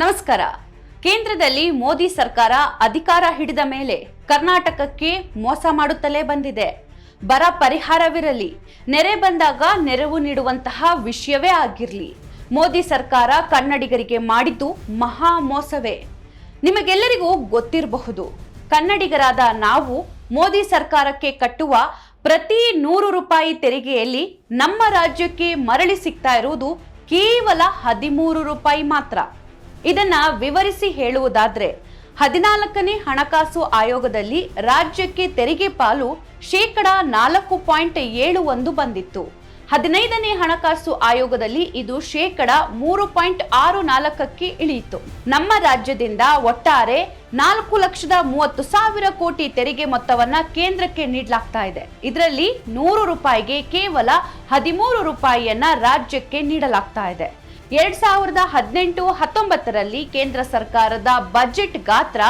ನಮಸ್ಕಾರ. ಕೇಂದ್ರದಲ್ಲಿ ಮೋದಿ ಸರ್ಕಾರ ಅಧಿಕಾರ ಹಿಡಿದ ಮೇಲೆ ಕರ್ನಾಟಕಕ್ಕೆ ಮೋಸ ಮಾಡುತ್ತಲೇ ಬಂದಿದೆ. ಬರ ಪರಿಹಾರವಿರಲಿ, ನೆರೆ ಬಂದಾಗ ನೆರವು ನೀಡುವಂತಹ ವಿಷಯವೇ ಆಗಿರಲಿ. ಮೋದಿ ಸರ್ಕಾರ ಕನ್ನಡಿಗರಿಗೆ ಮಾಡಿದ್ದು ಮಹಾ ಮೋಸವೇ. ನಿಮಗೆಲ್ಲರಿಗೂ ಗೊತ್ತಿರಬಹುದು, ಕನ್ನಡಿಗರಾದ ನಾವು ಮೋದಿ ಸರ್ಕಾರಕ್ಕೆ ಕಟ್ಟುವ ಪ್ರತಿ ನೂರು ರೂಪಾಯಿ ತೆರಿಗೆಯಲ್ಲಿ ನಮ್ಮ ರಾಜ್ಯಕ್ಕೆ ಮರಳಿ ಸಿಗ್ತಾ ಇರುವುದು ಕೇವಲ ಹದಿಮೂರು ರೂಪಾಯಿ ಮಾತ್ರ. ಇದನ್ನ ವಿವರಿಸಿ ಹೇಳುವುದಾದ್ರೆ, ಹದಿನಾಲ್ಕನೇ ಹಣಕಾಸು ಆಯೋಗದಲ್ಲಿ ರಾಜ್ಯಕ್ಕೆ ತೆರಿಗೆ ಪಾಲು ಶೇಕಡ ನಾಲ್ಕು ಪಾಯಿಂಟ್ ಏಳು ಒಂದು ಬಂದಿತ್ತು. ಹದಿನೈದನೇ ಹಣಕಾಸು ಆಯೋಗದಲ್ಲಿ ಇದು ಶೇಕಡ ಮೂರು ಪಾಯಿಂಟ್ ಆರು ನಾಲ್ಕಕ್ಕೆ ಇಳಿಯಿತು. ನಮ್ಮ ರಾಜ್ಯದಿಂದ ಒಟ್ಟಾರೆ ನಾಲ್ಕು ಲಕ್ಷದ ಮೂವತ್ತು ಸಾವಿರ ಕೋಟಿ ತೆರಿಗೆ ಮೊತ್ತವನ್ನ ಕೇಂದ್ರಕ್ಕೆ ನೀಡಲಾಗ್ತಾ ಇದೆ. ಇದರಲ್ಲಿ ನೂರು ರೂಪಾಯಿಗೆ ಕೇವಲ ಹದಿಮೂರು ರೂಪಾಯಿಯನ್ನ ರಾಜ್ಯಕ್ಕೆ ನೀಡಲಾಗ್ತಾ ಇದೆ. ಎರಡ್ ಸಾವಿರದ ಹದಿನೆಂಟು ಹತ್ತೊಂಬತ್ತರಲ್ಲಿ ಕೇಂದ್ರ ಸರ್ಕಾರದ ಬಜೆಟ್ ಗಾತ್ರ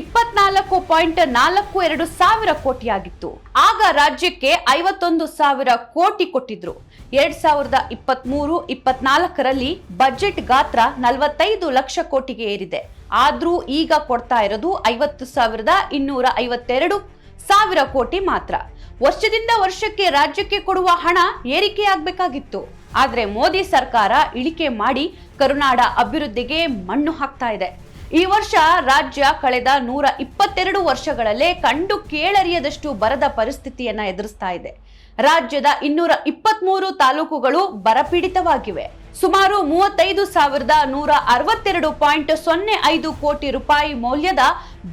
ಇಪ್ಪತ್ನಾಲ್ಕು ಪಾಯಿಂಟ್ ನಾಲ್ಕು ಎರಡು ಸಾವಿರ ಕೋಟಿಯಾಗಿತ್ತು. ಆಗ ರಾಜ್ಯಕ್ಕೆ ಐವತ್ತೊಂದು ಸಾವಿರ ಕೋಟಿ ಕೊಟ್ಟಿದ್ರು. ಎರಡ್ ಸಾವಿರದ ಇಪ್ಪತ್ಮೂರು ಇಪ್ಪತ್ನಾಲ್ಕರಲ್ಲಿ ಬಜೆಟ್ ಗಾತ್ರ ನಲವತ್ತೈದು ಲಕ್ಷ ಕೋಟಿಗೆ ಏರಿದೆ. ಆದ್ರೂ ಈಗ ಕೊಡ್ತಾ ಇರೋದು ಐವತ್ತು ಸಾವಿರದ ಇನ್ನೂರ ಐವತ್ತೆರಡು ಸಾವಿರ ಕೋಟಿ ಮಾತ್ರ. ವರ್ಷದಿಂದ ವರ್ಷಕ್ಕೆ ರಾಜ್ಯಕ್ಕೆ ಕೊಡುವ ಹಣ ಏರಿಕೆಯಾಗಬೇಕಾಗಿತ್ತು. ಆದ್ರೆ ಮೋದಿ ಸರ್ಕಾರ ಇಳಿಕೆ ಮಾಡಿ ಕರುನಾಡ ಅಭಿವೃದ್ಧಿಗೆ ಮಣ್ಣು ಹಾಕ್ತಾ ಇದೆ. ಈ ವರ್ಷ ರಾಜ್ಯ ಕಳೆದ ನೂರ ಇಪ್ಪತ್ತೆರಡು ವರ್ಷಗಳಲ್ಲೇ ಕಂಡು ಕೇಳರಿಯದಷ್ಟು ಬರದ ಪರಿಸ್ಥಿತಿಯನ್ನ ಎದುರಿಸ್ತಾ ಇದೆ. ರಾಜ್ಯದ ಇನ್ನೂರ ಇಪ್ಪತ್ಮೂರು ತಾಲೂಕುಗಳು ಬರಪೀಡಿತವಾಗಿವೆ. ಸುಮಾರು ಮೂವತ್ತೈದು ಸಾವಿರದ ನೂರ ಅರವತ್ತೆರಡು ಪಾಯಿಂಟ್ ಸೊನ್ನೆ ಐದು ಕೋಟಿ ರೂಪಾಯಿ ಮೌಲ್ಯದ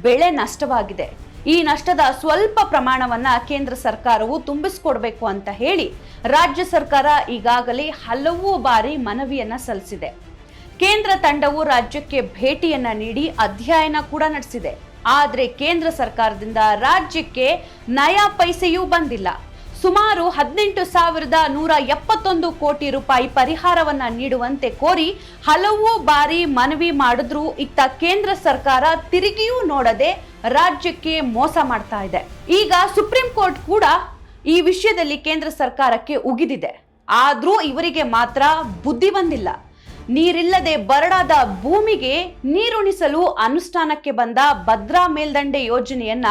ಬೆಳೆ ನಷ್ಟವಾಗಿದೆ. ಈ ನಷ್ಟದ ಸ್ವಲ್ಪ ಪ್ರಮಾಣವನ್ನ ಕೇಂದ್ರ ಸರ್ಕಾರವು ತುಂಬಿಸಿಕೊಡ್ಬೇಕು ಅಂತ ಹೇಳಿ ರಾಜ್ಯ ಸರ್ಕಾರ ಈಗಾಗಲೇ ಹಲವು ಬಾರಿ ಮನವಿಯನ್ನ ಸಲ್ಲಿಸಿದೆ. ಕೇಂದ್ರ ತಂಡವು ರಾಜ್ಯಕ್ಕೆ ಭೇಟಿಯನ್ನ ನೀಡಿ ಅಧ್ಯಯನ ಕೂಡ ನಡೆಸಿದೆ. ಆದರೆ ಕೇಂದ್ರ ಸರ್ಕಾರದಿಂದ ರಾಜ್ಯಕ್ಕೆ ನಯಾ ಪೈಸೆಯೂ ಬಂದಿಲ್ಲ. ಸುಮಾರು ಹದಿನೆಂಟು ಸಾವಿರದ ನೂರ ಎಪ್ಪತ್ತೊಂದು ಕೋಟಿ ರೂಪಾಯಿ ಪರಿಹಾರವನ್ನ ನೀಡುವಂತೆ ಕೋರಿ ಹಲವು ಬಾರಿ ಮನವಿ ಮಾಡಿದ್ರೂ ಇತ್ತ ಕೇಂದ್ರ ಸರ್ಕಾರ ತಿರುಗಿಯೂ ನೋಡದೆ ರಾಜ್ಯಕ್ಕೆ ಮೋಸ ಮಾಡ್ತಾ ಇದೆ. ಈಗ ಸುಪ್ರೀಂ ಕೋರ್ಟ್ ಕೂಡ ಈ ವಿಷಯದಲ್ಲಿ ಕೇಂದ್ರ ಸರ್ಕಾರಕ್ಕೆ ಉಗಿದಿದೆ. ಆದರೂ ಇವರಿಗೆ ಮಾತ್ರ ಬುದ್ಧಿ ಬಂದಿಲ್ಲ. ನೀರಿಲ್ಲದೆ ಬರಡಾದ ಭೂಮಿಗೆ ನೀರುಣಿಸಲು ಅನುಷ್ಠಾನಕ್ಕೆ ಬಂದ ಭದ್ರಾ ಮೇಲ್ದಂಡೆ ಯೋಜನೆಯನ್ನ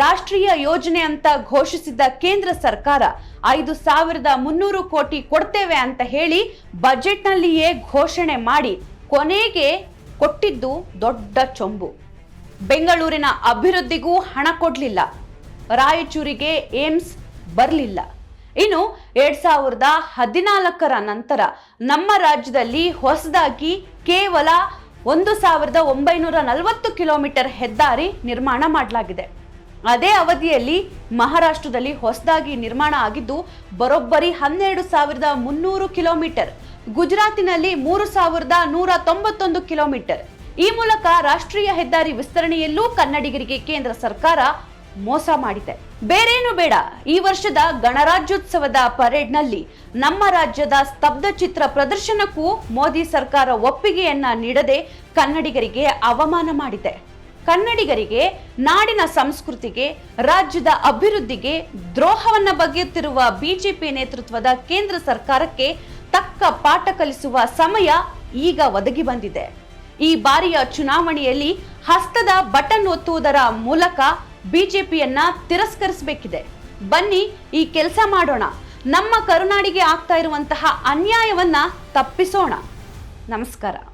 ರಾಷ್ಟ್ರೀಯ ಯೋಜನೆ ಅಂತ ಘೋಷಿಸಿದ್ದ ಕೇಂದ್ರ ಸರ್ಕಾರ ಐದು ಸಾವಿರದ ಮುನ್ನೂರು ಕೋಟಿ ಕೊಡ್ತೇವೆ ಅಂತ ಹೇಳಿ ಬಜೆಟ್ನಲ್ಲಿಯೇ ಘೋಷಣೆ ಮಾಡಿ ಕೊನೆಗೆ ಕೊಟ್ಟಿದ್ದು ದೊಡ್ಡ ಚೊಂಬು. ಬೆಂಗಳೂರಿನ ಅಭಿವೃದ್ಧಿಗೂ ಹಣ ಕೊಡಲಿಲ್ಲ. ರಾಯಚೂರಿಗೆ ಏಮ್ಸ್ ಬರಲಿಲ್ಲ. ಇನ್ನು ಎರಡ್ ಸಾವಿರದ ಹದಿನಾಲ್ಕರ ನಂತರ ನಮ್ಮ ರಾಜ್ಯದಲ್ಲಿ ಹೊಸದಾಗಿ ಕೇವಲ ಒಂದು ಸಾವಿರದ ಒಂಬೈನೂರ ನಲವತ್ತು ಕಿಲೋಮೀಟರ್ ಹೆದ್ದಾರಿ ನಿರ್ಮಾಣ ಮಾಡಲಾಗಿದೆ. ಅದೇ ಅವಧಿಯಲ್ಲಿ ಮಹಾರಾಷ್ಟ್ರದಲ್ಲಿ ಹೊಸದಾಗಿ ನಿರ್ಮಾಣ ಆಗಿದ್ದು, ಬರೋಬ್ಬರಿ ಹನ್ನೆರಡು ಸಾವಿರದ ಮುನ್ನೂರು ಕಿಲೋಮೀಟರ್, ಗುಜರಾತಿನಲ್ಲಿ ಮೂರು ಸಾವಿರದ ನೂರ ತೊಂಬತ್ತೊಂದು ಕಿಲೋಮೀಟರ್ ಈ ಮೂಲಕ ರಾಷ್ಟ್ರೀಯ ಹೆದ್ದಾರಿ ವಿಸ್ತರಣೆಯಲ್ಲೂ ಕನ್ನಡಿಗರಿಗೆ ಕೇಂದ್ರ ಸರ್ಕಾರ ಮೋಸ ಮಾಡಿದೆ. ಬೇರೇನು ಬೇಡ. ಈ ವರ್ಷದ ಗಣರಾಜ್ಯೋತ್ಸವದ ಪರೇಡ್ನಲ್ಲಿ ನಮ್ಮ ರಾಜ್ಯದ ಸ್ತಬ್ಧ ಚಿತ್ರ ಪ್ರದರ್ಶನಕ್ಕೂ ಮೋದಿ ಸರ್ಕಾರ ಒಪ್ಪಿಗೆಯನ್ನ ನೀಡದೆ ಕನ್ನಡಿಗರಿಗೆ ಅವಮಾನ ಮಾಡಿದೆ. ಕನ್ನಡಿಗರಿಗೆ, ನಾಡಿನ ಸಂಸ್ಕೃತಿಗೆ, ರಾಜ್ಯದ ಅಭಿವೃದ್ಧಿಗೆ ದ್ರೋಹವನ್ನ ಬಗೆಯುತ್ತಿರುವ ಬಿಜೆಪಿ ನೇತೃತ್ವದ ಕೇಂದ್ರ ಸರ್ಕಾರಕ್ಕೆ ತಕ್ಕ ಪಾಠ ಕಲಿಸುವ ಸಮಯ ಈಗ ಒದಗಿ ಬಂದಿದೆ. ಈ ಬಾರಿಯ ಚುನಾವಣೆಯಲ್ಲಿ ಹಸ್ತದ ಬಟನ್ ಒತ್ತುವುದರ ಮೂಲಕ ಬಿಜೆಪಿಯನ್ನ ತಿರಸ್ಕರಿಸಬೇಕಿದೆ. ಬನ್ನಿ ಈ ಕೆಲಸ ಮಾಡೋಣ. ನಮ್ಮ ಕರುನಾಡಿಗೆ ಆಗ್ತಾ ಇರುವಂತಹ ಅನ್ಯಾಯವನ್ನ ತಪ್ಪಿಸೋಣ. ನಮಸ್ಕಾರ.